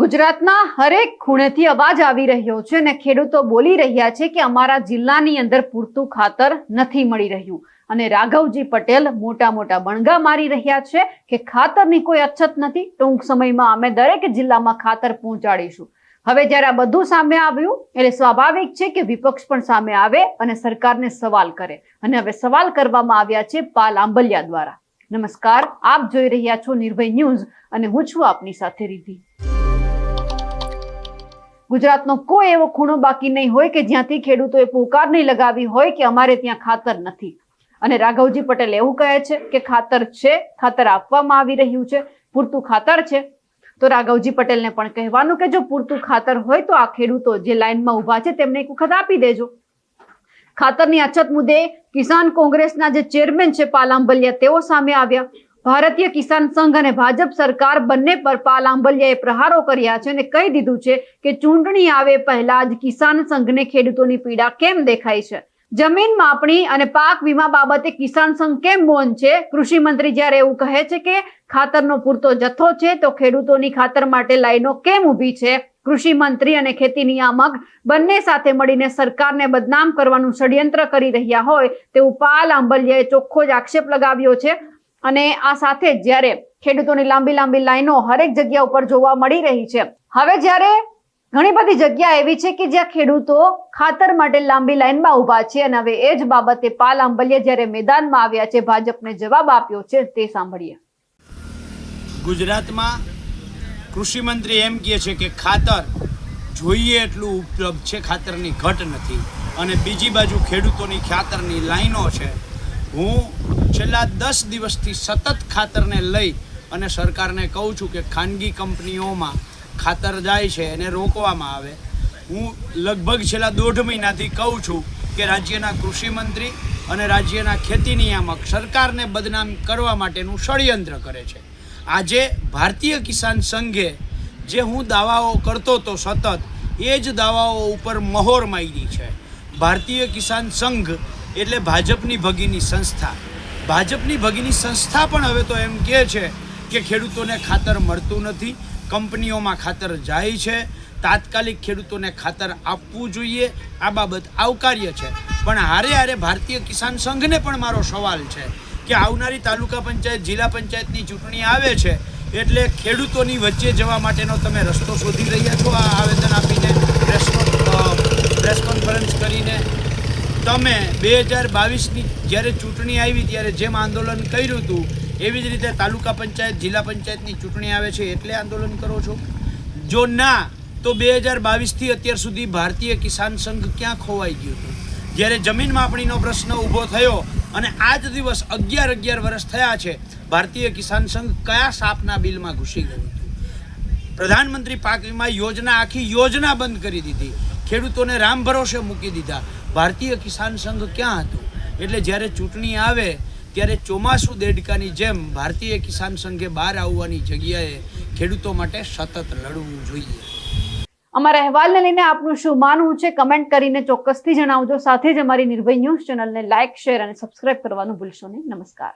ગુજરાતના હરેક ખૂણેથી અવાજ આવી રહ્યો છે અને ખેડૂતો બોલી રહ્યા છે કે અમારા જિલ્લાની અંદર પૂરતું ખાતર નથી મળી રહ્યું. અને રાઘવજી પટેલ મોટા મોટા બણગા મારી રહ્યા છે કે ખાતરની કોઈ અછત નથી. ટૂંક સમયમાં અમે દરેક જિલ્લામાં ખાતર પહોંચાડીશું. હવે જ્યારે આ બધું સામે આવ્યું, એટલે સ્વાભાવિક છે કે વિપક્ષ પણ સામે આવે અને સરકારને સવાલ કરે. અને હવે સવાલ કરવામાં આવ્યા છે પાલ આંબલિયા દ્વારા. નમસ્કાર, આપ જોઈ રહ્યા છો નિર્ભય ન્યૂઝ અને હું છું આપની સાથે રીધિ ગુજરાતનો કોઈ એવો ખૂણો બાકી નહીં હોય કે જ્યાંથી ખેડૂતોએ પોકાર નહીં લગાવી હોય કે અમારે ત્યાં ખાતર નથી. અને રાઘવજી પટેલ એવું કહે છે કે ખાતર છે, ખાતર આપવામાં આવી રહ્યું છે, પૂરતું ખાતર છે. તો રાઘવજી પટેલને પણ કહેવાનું કે જો પૂરતું ખાતર હોય તો આ ખેડૂતો જે લાઈનમાં ઊભા છે તેમને એક વખત આપી દેજો. ખાતરની અછત મુદ્દે કિસાન કોંગ્રેસના જે ચેરમેન છે પાલાંબલિયા તેઓ સામે આવ્યા. ભારતીય કિસાન સંઘ અને ભાજપ સરકાર બંને પર પાલ પ્રહારો કર્યા છે અને કહી દીધું છે કે ચૂંટણી આવે પહેલા જ કિસાન સંઘને ખેડૂતોની પીડા કેમ દેખાય છે? જમીન માપણી અને પાક વીમા બાબતે કિસાન સંઘ કેમ મૌન છે? કૃષિ મંત્રી જ્યારે એવું કહે છે કે ખાતરનો પૂરતો જથ્થો છે, તો ખેડૂતોની ખાતર માટે લાઈનો કેમ ઊભી છે? કૃષિ મંત્રી અને ખેતી નિયામક બંને સાથે મળીને સરકારને બદનામ કરવાનું ષડયંત્ર કરી રહ્યા હોય તેવું પાલ આંબલિયાએ ચોખ્ખો જ આક્ષેપ લગાવ્યો છે. અને આ સાથે જ જ્યારે ખેડૂતોની લાંબી લાંબી લાઈનો હરેક જગ્યા ઉપર જોવા મળી રહી છે. હવે જ્યારે ઘણી બધી જગ્યા એવી છે કે જ્યાં ખેડૂતો ખાતર માટે લાંબી લાઈનમાં ઊભા છે અને હવે એ જ બાબતે પાલ આંબલિયા જ્યારે મેદાનમાં આવ્યા છે, ભાજપને જવાબ આપ્યો છે તે સાંભળીએ. ગુજરાતમાં કૃષિ મંત્રી એમ કહે છે કે ખાતર જોઈએ એટલું ઉપલબ્ધ છે, ખાતરની ઘટ નથી. અને બીજી બાજુ ખેડૂતોની ખાતરની લાઈનો છે હું છેલ્લા દસ દિવસથી સતત ખાતરને લઈ અને સરકારને કહું છું કે ખાનગી કંપનીઓમાં ખાતર જાય છે, એને રોકવામાં આવે. હું લગભગ છેલ્લા દોઢ મહિનાથી કહું છું કે રાજ્યના કૃષિમંત્રી અને રાજ્યના ખેતી નિયામક સરકારને બદનામ કરવા માટેનું ષડયંત્ર કરે છે. આજે ભારતીય કિસાન સંઘે જે હું દાવાઓ કરતો હતો સતત, એ જ દાવાઓ ઉપર મહોર મારી છે. ભારતીય કિસાન સંઘ એટલે ભાજપની ભગીની સંસ્થા. ભાજપની ભગીની સંસ્થા પણ હવે તો એમ કહે છે કે ખેડૂતોને ખાતર મળતું નથી, કંપનીઓમાં ખાતર જાય છે, તાત્કાલિક ખેડૂતોને ખાતર આપવું જોઈએ, આ બાબત આવકાર્ય છે. પણ હારે હારે ભારતીય કિસાન સંઘને પણ મારો સવાલ છે કે આવનારી તાલુકા પંચાયત, જિલ્લા પંચાયતની ચૂંટણી આવે છે, એટલે ખેડૂતોની વચ્ચે જવા માટેનો તમે રસ્તો શોધી રહ્યા છો? આ આવેદન આપીને પ્રેસ કોન્ફરન્સ કરીને તમે બે હજાર બાવીસની જ્યારે ચૂંટણી આવી ત્યારે જેમ આંદોલન કર્યું હતું, એવી જ રીતે તાલુકા પંચાયત, જિલ્લા પંચાયતની ચૂંટણી આવે છે એટલે આંદોલન કરો છો? જો ના, તો બે હજાર બાવીસથી અત્યાર સુધી ભારતીય કિસાન સંઘ ક્યાં ખોવાઈ ગયું હતું? જ્યારે જમીન માપણીનો પ્રશ્ન ઊભો થયો અને આજ દિવસ અગિયાર અગિયાર વર્ષ થયા છે, ભારતીય કિસાન સંઘ કયા સાપના બિલમાં ઘૂસી ગયું હતું? પ્રધાનમંત્રી પાક વીમા યોજના આખી યોજના બંધ કરી દીધી. ખેડૂતોને રામ ભરોસે મૂકી દીધા. ભારતીય કિસાન સંઘ ક્યાં હતું? એટલે જ્યારે ચૂંટણી આવે, ત્યારે ચોમાસું દેડકાની જેમ ભારતીય કિસાન સંઘે બહાર આવવાની જગ્યાએ ખેડૂતો માટે સતત લડવું જોઈએ. અમારા અહેવાલને લઈને આપનું શું માનવું છે? કમેન્ટ કરીને ચોક્કસથી જણાવજો. સાથે જ અમારી નિર્ભય ન્યૂઝ ચેનલને લાઇક શેર અને સબસ્ક્રાઇબ કરવાનું ભૂલશો નહીં. નમસ્કાર.